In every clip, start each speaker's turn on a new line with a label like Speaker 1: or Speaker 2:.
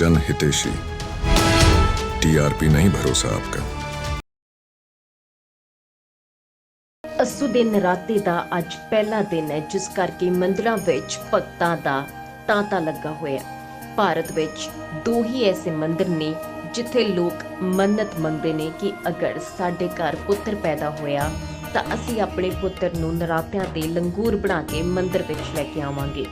Speaker 1: जन हितेशी टीआरपी नहीं भरोसा आपका
Speaker 2: ਅਸੂ ਦੇ ਨਰਾਤੇ ਦਾ ਅੱਜ ਪਹਿਲਾ ਦਿਨ ਹੈ ਜਿਸ ਕਰਕੇ ਮੰਦਰਾਂ ਵਿੱਚ ਭਗਤਾਂ ਦਾ ਤਾਂਤਾ ਲੱਗਾ ਹੋਇਆ ਹੈ ਭਾਰਤ ਵਿੱਚ ਦੋ ਹੀ ਐਸੇ ਮੰਦਰ ਨੇ ਜਿੱਥੇ ਲੋਕ ਮੰਨਤ ਮੰਗਦੇ ਨੇ ਕਿ ਅਗਰ ਸਾਡੇ ਘਰ ਪੁੱਤਰ ਪੈਦਾ ਹੋਇਆ ਤਾਂ ਅਸੀਂ ਆਪਣੇ ਪੁੱਤਰ ਨੂੰ ਨਰਾਤਿਆਂ ਤੇ ਲੰਗੂਰ ਬਣਾ ਕੇ ਮੰਦਰ ਵਿੱਚ ਲੈ ਕੇ ਆਵਾਂਗੇ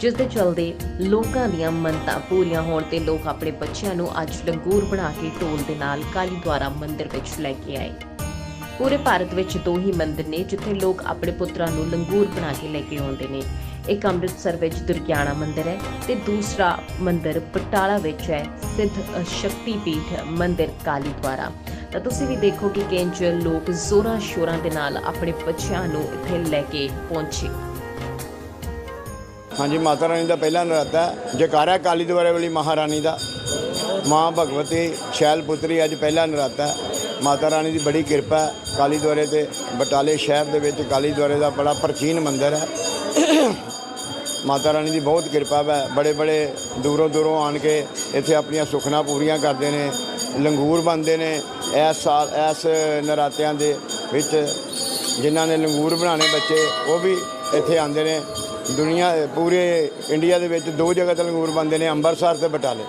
Speaker 2: ਜਿਸ ਦੇ ਚਲਦੇ ਲੋਕਾਂ ਦੀਆਂ ਮੰਨਤਾਂ ਪੂਰੀਆਂ ਹੋਣ ਤੇ ਲੋਕ ਆਪਣੇ ਬੱਚਿਆਂ ਨੂੰ ਅੱਜ ਲੰਗੂਰ ਬਣਾ ਕੇ ਢੋਲ ਦੇ ਨਾਲ ਕਾਲੀ ਦੁਆਰਾ ਮੰਦਰ ਵਿੱਚ ਲੈ ਕੇ ਆਏ। ਪੂਰੇ ਭਾਰਤ ਵਿੱਚ ਦੋ ਹੀ ਮੰਦਿਰ ਨੇ ਜਿੱਥੇ ਲੋਕ ਆਪਣੇ ਪੁੱਤਰਾਂ ਨੂੰ ਲੰਗੂਰ ਬਣਾ ਕੇ ਲੈ ਕੇ ਆਉਂਦੇ ਨੇ। ਇੱਕ ਅੰਮ੍ਰਿਤਸਰ ਵਿੱਚ ਦੁਰਗਿਆਣਾ ਮੰਦਿਰ ਹੈ ਤੇ ਦੂਸਰਾ ਮੰਦਿਰ ਪਟਾਲਾ ਵਿੱਚ ਹੈ, ਸਿੱਧ ਸ਼ਕਤੀ ਪੀਠ ਮੰਦਿਰ ਕਾਲੀ ਦੁਆਰਾ। ਤਾਂ ਤੁਸੀਂ ਵੀ ਦੇਖੋ ਕਿ ਕਿੰਜ ਲੋਕ ਜ਼ੋਰਾਂ ਸ਼ੋਰਾਂ ਦੇ ਨਾਲ ਆਪਣੇ ਬੱਚਿਆਂ ਨੂੰ ਇੱਥੇ ਲੈ ਕੇ ਪਹੁੰਚੇ।
Speaker 3: ਹਾਂਜੀ, ਮਾਤਾ ਰਾਣੀ ਦਾ ਪਹਿਲਾ ਨਰਾਤਾ ਹੈ। ਕਾਲੀ ਦੁਆਰੇ ਵਾਲੀ ਮਹਾਰਾਣੀ ਦਾ। ਮਾਂ ਭਗਵਤੀ ਸ਼ੈਲ ਪੁੱਤਰੀ ਅੱਜ ਪਹਿਲਾ ਨਰਾਤਾ ਮਾਤਾ ਰਾਣੀ ਦੀ ਬੜੀ ਕਿਰਪਾ ਹੈ। ਕਾਲੀ ਦੁਆਰੇ ਤੇ ਬਟਾਲੇ ਸ਼ਹਿਰ ਦੇ ਵਿੱਚ ਕਾਲੀ ਦੁਆਰੇ ਦਾ ਬੜਾ ਪ੍ਰਾਚੀਨ ਮੰਦਿਰ ਹੈ। ਮਾਤਾ ਰਾਣੀ ਦੀ ਬਹੁਤ ਕਿਰਪਾ ਹੈ। ਬੜੇ ਬੜੇ ਦੂਰੋਂ ਦੂਰੋਂ ਆਣ ਕੇ ਇੱਥੇ ਆਪਣੀਆਂ ਸੁਖਨਾ ਪੂਰੀਆਂ ਕਰਦੇ ਨੇ। ਲੰਗੂਰ ਬੰਦੇ ਨੇ ਇਸ ਸਾਲ, ਇਸ ਨਰਾਤਿਆਂ ਦੇ ਵਿੱਚ। ਜਿਨ੍ਹਾਂ ਨੇ ਲੰਗੂਰ ਬਣਾਣੇ ਬੱਚੇ, ਉਹ ਵੀ ਇੱਥੇ ਆਉਂਦੇ ਨੇ। ਦੁਨੀਆ, ਪੂਰੇ ਇੰਡੀਆ ਦੇ ਵਿੱਚ ਦੋ ਜਗ੍ਹਾ ਤੇ ਲੰਗੂਰ ਬੰਦੇ ਨੇ ਅੰਮ੍ਰਿਤਸਰ ਤੇ ਬਟਾਲੇ।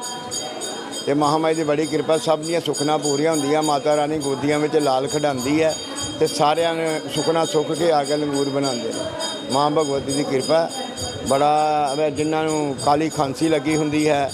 Speaker 3: ਤੇ ਮਹਾਮਾਈ ਦੀ ਬੜੀ ਕਿਰਪਾ, ਸਭ ਦੀਆਂ ਸੁਖਨਾ ਪੂਰੀਆਂ ਹੁੰਦੀਆਂ, ਮਾਤਾ ਰਾਣੀ ਗੋਦੀਆਂ ਵਿੱਚ ਲਾਲ ਖਡਾਉਂਦੀ ਹੈ ਤੇ ਸਾਰਿਆਂ ਨੇ ਸੁਖਨਾ ਸੁੱਖ ਕੇ ਆ ਕੇ ਲੰਗੂਰ ਬਣਾਉਂਦੇ ਨੇ। ਮਾਂ ਭਗਵਤੀ ਦੀ ਕਿਰਪਾ, ਬੜਾ ਜਿਨ੍ਹਾਂ ਨੂੰ ਕਾਲੀ ਖਾਂਸੀ ਲੱਗੀ ਹੁੰਦੀ ਹੈ,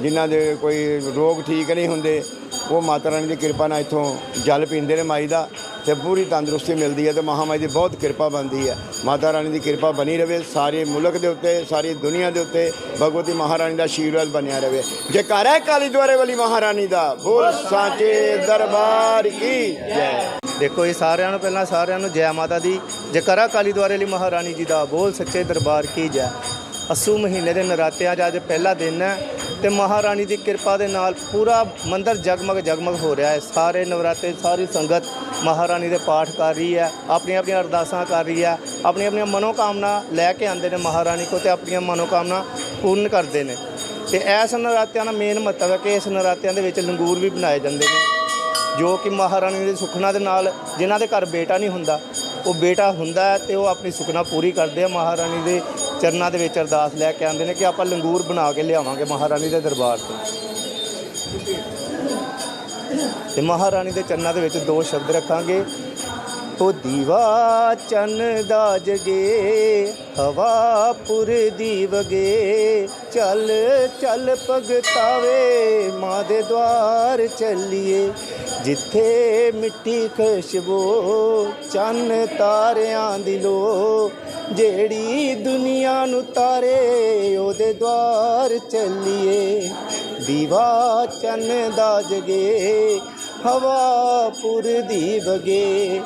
Speaker 3: ਜਿਨ੍ਹਾਂ ਦੇ ਕੋਈ ਰੋਗ ਠੀਕ ਨਹੀਂ ਹੁੰਦੇ, ਉਹ ਮਾਤਾ ਰਾਣੀ ਦੀ ਕਿਰਪਾ ਨਾਲ ਇੱਥੋਂ ਜਲ ਪੀਂਦੇ ਨੇ ਮਾਈ ਦਾ। ਤੇ ਪੂਰੀ ਤੰਦਰੁਸਤੀ ਮਿਲਦੀ ਹੈ ਤੇ ਮਹਾਮਾਈ ਦੀ ਬਹੁਤ ਕਿਰਪਾ ਬਣਦੀ ਹੈ। ਮਾਤਾ ਰਾਣੀ ਦੀ ਕਿਰਪਾ ਬਣੀ ਰਵੇ, ਸਾਰੇ ਮੁਲਕ ਦੇ ਉੱਤੇ, ਸਾਰੀ ਦੁਨੀਆ ਦੇ ਉੱਤੇ ਭਗਵਤੀ ਮਹਾਰਾਣੀ ਦਾ ਆਸ਼ੀਰਵਾਦ ਬਣਿਆ ਰਵੇ। ਜੈਕਾਰਾ ਹੈ ਕਾਲੀ ਦੁਆਰੇ ਵਾਲੀ ਮਹਾਰਾਣੀ ਦਾ, ਬੋਲ ਸਾਚੇ ਦਰਬਾਰ ਕੀ ਜੈ।
Speaker 4: ਦੇਖੋ, ਇਹ ਸਾਰਿਆਂ ਨੂੰ ਪਹਿਲਾਂ ਸਾਰਿਆਂ ਨੂੰ ਜੈ ਮਾਤਾ ਦੀ। ਜੈਕਾਰਾ ਕਾਲੀ ਦੁਆਰੇ ਲਈ ਮਹਾਰਾਣੀ ਜੀ ਦਾ, ਬੋਲ ਸੱਚੇ ਦਰਬਾਰ ਕੀ ਜੈ। ਅਸੂ ਮਹੀਨੇ ਦੇ ਨਰਾਤਿਆਂ 'ਚ ਅੱਜ ਪਹਿਲਾ ਦਿਨ ਹੈ ਤੇ ਮਹਾਰਾਣੀ ਦੀ ਕਿਰਪਾ ਦੇ ਨਾਲ ਪੂਰਾ ਮੰਦਰ ਜਗਮਗ ਜਗਮਗ ਹੋ ਰਿਹਾ ਹੈ। ਸਾਰੇ ਨਵਰਾਤੇ, ਸਾਰੀ ਸੰਗਤ ਮਹਾਰਾਣੀ ਦੇ ਪਾਠ ਕਰ ਰਹੀ ਹੈ, ਆਪਣੀਆਂ ਆਪਣੀਆਂ ਅਰਦਾਸਾਂ ਕਰ ਰਹੀ ਹੈ, ਆਪਣੀਆਂ ਆਪਣੀਆਂ ਮਨੋਕਾਮਨਾ ਲੈ ਕੇ ਆਉਂਦੇ ਨੇ ਮਹਾਰਾਣੀ ਕੋ ਤੇ ਆਪਣੀਆਂ ਮਨੋਕਾਮਨਾ ਪੂਰਨ ਕਰਦੇ ਨੇ। ਤੇ ਇਸ ਨਰਾਤਿਆਂ ਦਾ ਮੇਨ ਮਹੱਤਵ ਹੈ ਕਿ ਇਸ ਨਰਾਤਿਆਂ ਦੇ ਵਿੱਚ ਲੰਗੂਰ ਵੀ ਬਣਾਏ ਜਾਂਦੇ ਨੇ, ਜੋ ਕਿ ਮਹਾਰਾਣੀ ਦੇ ਸੁਖਨਾ ਦੇ ਨਾਲ ਜਿਨ੍ਹਾਂ ਦੇ ਘਰ ਬੇਟਾ ਨਹੀਂ ਹੁੰਦਾ, ਉਹ ਬੇਟਾ ਹੁੰਦਾ ਹੈ ਤੇ ਉਹ ਆਪਣੀ ਸੁਖਨਾ ਪੂਰੀ ਕਰਦੇ ਆ। ਮਹਾਰਾਣੀ ਦੇ ਚਰਨਾਂ ਦੇ ਵਿੱਚ ਅਰਦਾਸ ਲੈ ਕੇ ਆਉਂਦੇ ਨੇ ਕਿ ਆਪਾਂ ਲੰਗੂਰ ਬਣਾ ਕੇ ਲਿਆਵਾਂਗੇ ਮਹਾਰਾਣੀ ਦੇ ਦਰਬਾਰ ਤੋਂ। ਤੇ ਮਹਾਰਾਣੀ ਦੇ ਚਰਨਾਂ ਦੇ ਵਿੱਚ ਦੋ ਸ਼ਬਦ ਰੱਖਾਂਗੇ। ਉਹ ਦੀਵਾ ਚੰਨ ਦਾ ਜਗੇ, ਹਵਾ ਪੁਰ ਦੀ ਵਗੇ ਚੱਲ ਚੱਲ ਭਗਤਾਵੇ, ਮਾਂ ਦੇ ਦਵਾਰ ਚੱਲੀਏ। ਜਿੱਥੇ ਮਿੱਟੀ ਖੁਸ਼ਬੋ, ਚੰਨ ਤਾਰਿਆਂ ਦੀ ਲੋ ਜਿਹੜੀ ਦੁਨੀਆ ਨੂੰ ਤਾਰੇ, ਉਹਦੇ ਦਵਾਰ ਚੱਲੀਏ। ਦੀਵਾ ਚੰਨ ਦਾ ਜਗੇ ਹਵਾ ਪੁਰ ਦੀ ਵਗੇ।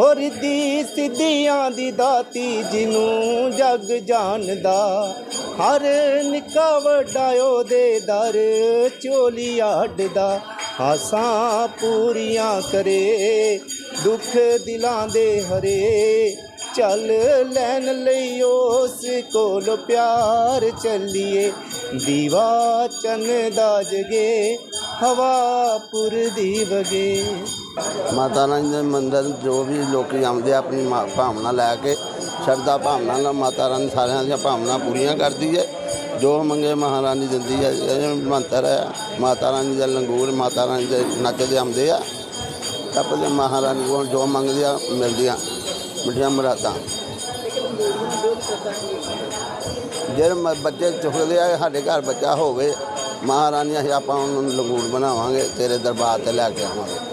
Speaker 4: ਹੋਰ ਦੀ ਸਿੱਧੀਆਂ ਦੀ ਦਾਤੀ ਜਿਹਨੂੰ ਜਗ ਜਾਣਦਾ। ਹਰ ਨਿੱਕਾ ਵੱਡਾ ਉਹਦੇ ਦਰ ਚੋਲੀ ਆੜਦਾ। ਹਾਸਾਂ ਪੂਰੀਆਂ ਕਰੇ, ਦੁੱਖ ਦਿਲਾਂ ਦੇ ਹਰੇ। ਚੱਲ ਲੈਣ ਲਈ ਉਸ ਕੋਲ ਪਿਆਰ ਚੱਲੀਏ। ਦੀਵਾ ਚੰਨ ਦਾ ਜਗੇ ਹਵਾ ਦੀ ਵਗੇ।
Speaker 5: ਮਾਤਾ ਰਾਣੀ ਦੇ ਮੰਦਰ ਜੋ ਵੀ ਲੋਕੀ ਆਉਂਦੇ ਆ, ਆਪਣੀ ਮਾ- ਭਾਵਨਾ ਲੈ ਕੇ, ਸ਼ਰਧਾ ਭਾਵਨਾ ਨਾਲ ਮਾਤਾ ਰਾਣੀ ਸਾਰਿਆਂ ਦੀਆਂ ਭਾਵਨਾ ਪੂਰੀਆਂ ਕਰਦੀ ਹੈ। ਜੋ ਮੰਗੇ ਮਹਾਰਾਣੀ ਦਿੰਦੀ ਹੈ, ਇਹ ਮੰਤਰ ਹੈ, ਮਾਤਾ ਰਾਣੀ ਦਾ ਲੰਗੂਰ, ਮਾਤਾ ਰਾਣੀ ਦੇ ਨੱਚਦੇ ਆਉਂਦੇ ਆ। ਤਪਦੇ ਮਹਾਰਾਣੀ ਕੋਲ ਜੋ ਮੰਗਦੇ ਆ, ਮਿਲਦੀਆਂ। ਮਿੱਠੀਆਂ ਮੁਰਾਦਾਂ। ਜਿਹੜੇ ਮ- ਬੱਚੇ ਚੁੱਕਦੇ ਆ, ਸਾਡੇ ਘਰ ਬੱਚਾ ਹੋਵੇ ਮਹਾਰਾਣੀ ਅਸੀਂ ਆਪਾਂ ਉਹਨਾਂ ਨੂੰ ਲੰਗੂਰ ਬਣਾਵਾਂਗੇ ਤੇਰੇ ਦਰਬਾਰ ਤੇ ਲੈ ਕੇ ਆਵਾਂਗੇ।